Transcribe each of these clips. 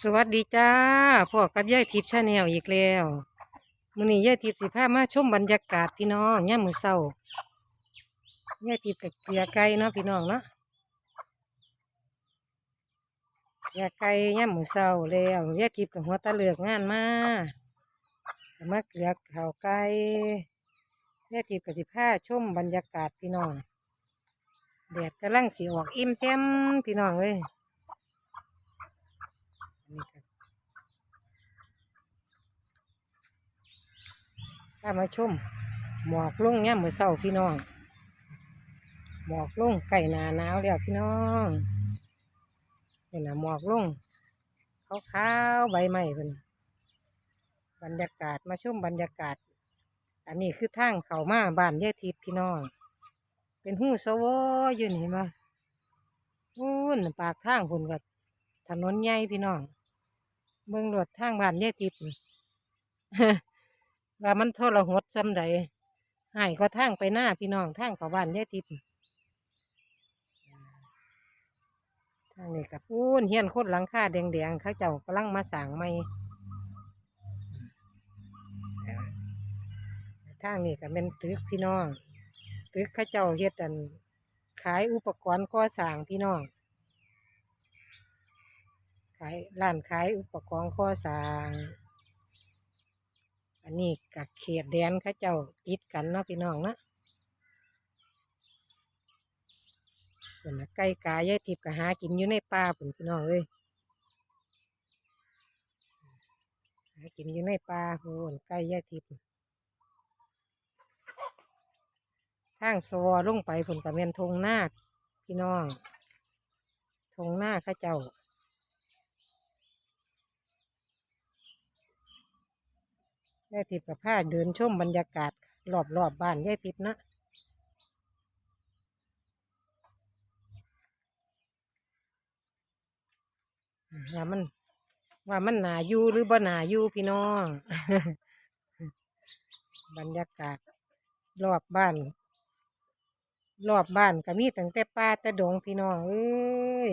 สวัสดีจ้าพวกกับยายทิพย์ชาแนลอีกแล้วมื้อนี้ยายทิพย์สิพามาชมบรรยากาศพี่น้องย่ามมือเช้ายายทิพย์กับเกลือไก่เนาะพี่น้องเนาะเกลือไก่ย่ามมือเช้าแล้วยายทิพย์กับหัวตะเลือกงานมามาเกลือข้าวไก่ยายทิพย์กับสิพาชมบรรยากาศพี่น้องแดดกำลังสีออกอิ่มแซมพี่น้องเลย นี่ครับ ข้ามาชมหมอกลงเนี่ยามมือเศร้าพี่น้อง หมอกลงไก่หนาหนาวแล้วพี่น้องเห็นนะหมอกลงขาวๆใบไม้เพิ่นบรรยากาศมาชมบรรยากาศ อันนี้คือทางเขามาบ้านยายทิพย์พี่น้อง เป็นหูสวออยู่นี่มาพูนปากทางพุ่นกับถนนใหญ่พี่น้องเมืองหลวดทางบ้านยายทิพย์ ว่ามันทรหดซ้ำใดหายก็ทางไปหน้าพี่น้องทางเขาบ้านยายทิพย์นี่ทางนี้กับพูนเฮียนโคตรหลังคาแดงๆเขาเจ้ากำลังมาสางใหม่ทางนี้ก็เป็นตึกพี่น้องตึกเขาเจ้าเฮ็ดอัน ขายอุปกรณ์ก่อสร้างพี่น้องขายร้านขายอุปกรณ์ก่อสร้าง อันนี้กับเขตแดนข้าเจ้าติดกันเนาะพี่น้องนะส่วนน่ะไก่กายายทิพย์ก็หากินอยู่ในป่าปุ่นพี่น้องเอ้ยหากินอยู่ในป่าโหนไก่ยายทิพย์ทางซอลงไปผลกับเมนทงนาคพี่น้องทงนาคข้าเจ้า ยายทิพย์กับผ้าเดินชมบรรยากาศรอบๆบบ้านยายทิพย์นะว่ามัน ว่ามันหนาอยู่หรือบ่หนาอยู่พี่น้อง บรรยากาศรอบบ้านรอบบ้านก็มีตั้งแต่ป่าแต่ดงพี่น้องเอ้ย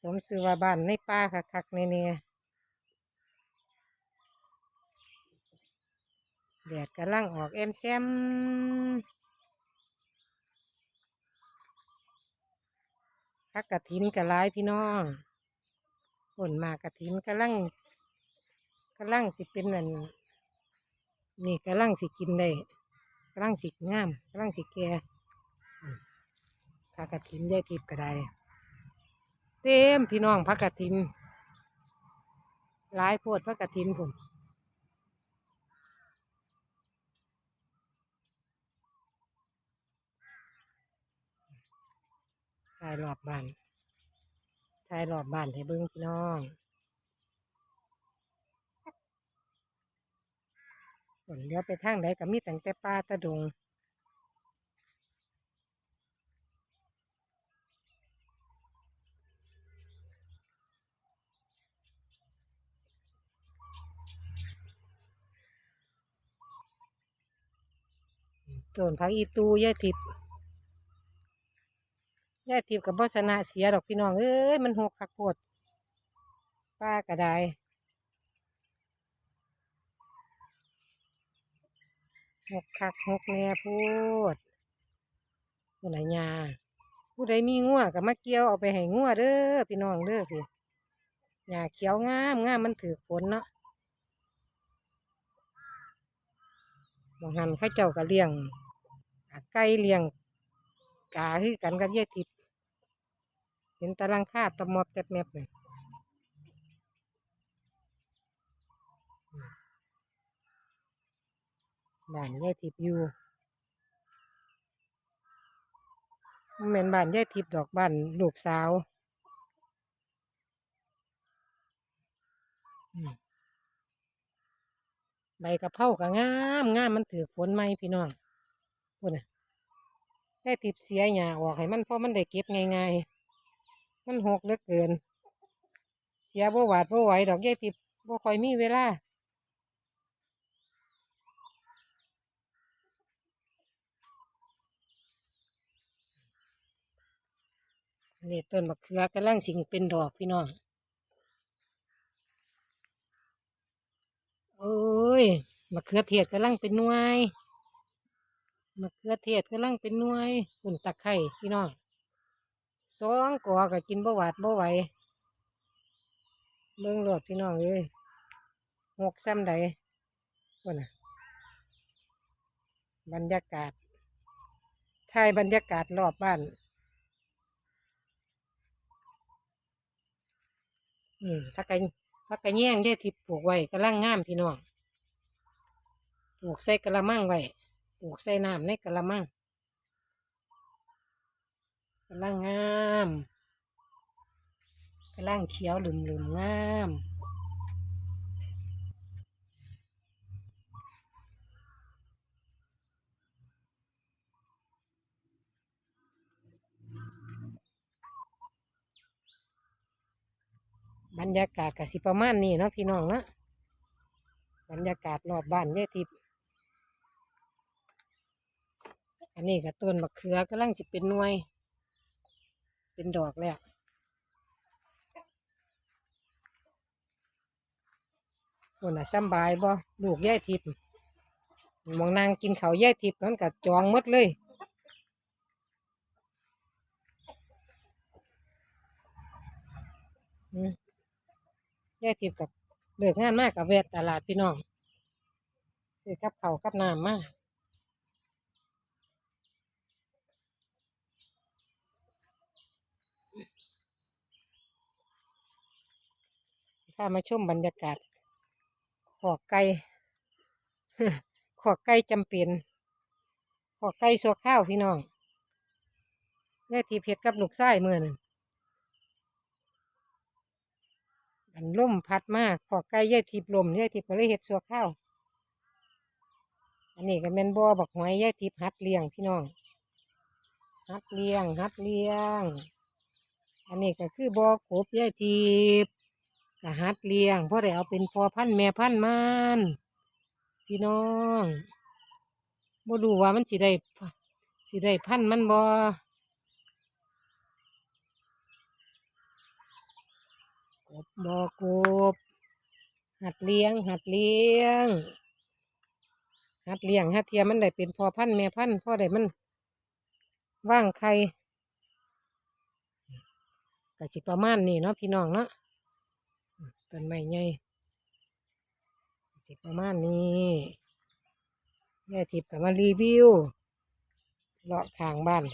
สมชื่อว่าบ้านในป่าคักๆเนี่ย แดดกำลังออกแอมแซมพักกระถินกระไรพี่น้องผลมากระถินกำลังกำลังสิเป็นนั่นนี่กำลังสิกินได้กำลังสิงามกำลังสิแก่พักกระถินได้ทิพย์ก็ได้เต็มพี่น้องพักกระถินหลายโพดพักกระถินผม ถ่ายรอบบ้านถ่ายรอบบ้านให้เบิ่งพี่น้องฝนเลี้ยวไปทางใดก็มีแต่งแต่ป่าตะดงต้นผักอีตูยายทิพย์ ยายทิพย์กับบ่ชนะเสียดอกพี่น้องเอ้ยมันหกคักโพดป้าก็ไดหกคักหกแน่พูดผู้ไหนยาผู้ใดมีงัวก็มาเกี่ยวเอาไปให้งัวเด้อพี่น้องเด้อพี่หญ้าเขียวงามงามมันถือฝนเนาะบางหันข้าเจ้าก็เลี้ยงไก่เลี้ยงกาคือกันกับยายทิพย เห็นตารางคาตะมอบแตบแมบเลยบ้านยายทิพย์อยู่บ่แม่นบ้านยายทิพย์ดอกบ้านลูกสาวใบกะเพราก็งามงามมันถือฝนไหมพี่น้องพูดนะได้ทิพย์เสียหญ้าออกให้มันเพราะมันได้เก็บง่ายๆ มันหกเหลือเกินเสียบ่หวาดบ่ไหวดอกแย่ติบบ่คอยมีเวลาเนี่ต้นมะเขือกำลังสิงเป็นดอกพี่น้องโอ้ยมะเขือเทศกำลังเป็นนวยมะเขือเทศกำลังเป็นนวยคุณตะไคร่พี่น้อง สองกอก็กินบ่หวาดบ่ไหวเบิ่งโลดพี่น้องเอ้ยหกซ้ำใดว่น่ะ บรรยากาศถ่ายบรรยากาศรอบบ้าน อืมถ้ากันถ้ากันแย่งได้ที่ปลูกไว้กำลังงามพี่น้อง ปลูกใส่กระมังไว้ ปลูกใส่น้ำในกระมัง กำลังงามกำลังเขียวหลุมหลุมๆงามบรรยากาศกสิประมาณนี้เนาะพี่น้องเนาะบรรยากาศรอบบ้านเยทิพอันนี้ก็ต้นมะเขือกำลังสิเป็นหน่วย เป็นดอกแล้วคนน่ะสบายบ่ลูกย่ายทิพย์มองนางกินเขาวย่ายทิพย์นั่นก็จองมดเลยอืมยายทิพย์กับเลิกงานมากกับแวะตลาดพี่น้องซื้อกับเขากับน้ำมาถ้ามาชมบรรยากาศ ขอกไก่ขอกไก่จำเป็น ขอกไก่สัวข้าวพี่น้องยายทิพย์เพ็ดกับลูกไส้เมื่อนั้นอันล่มพัดมากขอไก่แย่ทิพลมย่ทิพก็เลยเห็ดสัวข้าว อันนี้ก็เป็นบอบักหอยย่ทิพหัดเลี้ยงพี่น้องหัดเลี้ยงหัดเลี้ยง อันนี้ก็คือบอกบย่ทิพ ก็หัดเลี้ยงพราะได้เอาเป็นพอพันแม่พันมันพี่น้องบ่รู้ว่ามันสิได้สิได้พันมันบ่กบบอกบหัดเลี้ยง หัดเลี้ยง หัดเลี้ยงหัดเทียมมันได้เป็นพอพันแม่พันพ่อได้มันว่างไข่ก็สิประมาณนี้เนาะพี่น้องเนาะ ต้นไม้ใหญ่สิประมาณนี้แม่ทิพย์ก็มารีวิวเลาะข้างบ้าน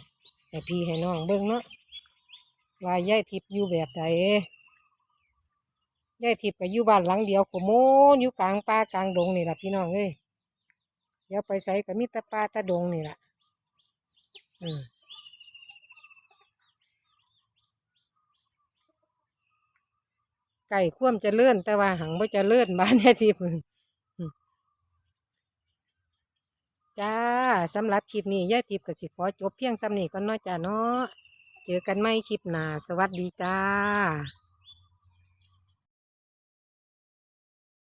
ให้พี่ให้น้องเบิ่งเนาะว่ายายทิพย์อยู่แบบใดยายทิพย์ก็อยู่บ้านหลังเดียวขโมนอยู่กลางป่ากลางดงนี่แหละพี่น้องเอ้ยเดี๋ยวไปใส่ก็มีแตะป่าตะดงนี่แหละอืม ไก่คว่ำจะเลื่อนแต่ว่าหังไม่จะเลื่อนบ้านแน่ทิพย์อืมจ้าสำหรับคลิปนี้ยายทิพย์ก็สิขอจบเพียงสำนี้ก่อนเนาะจ้าเนาะเจอกันไม่คลิปหน้าสวัสดีจ้า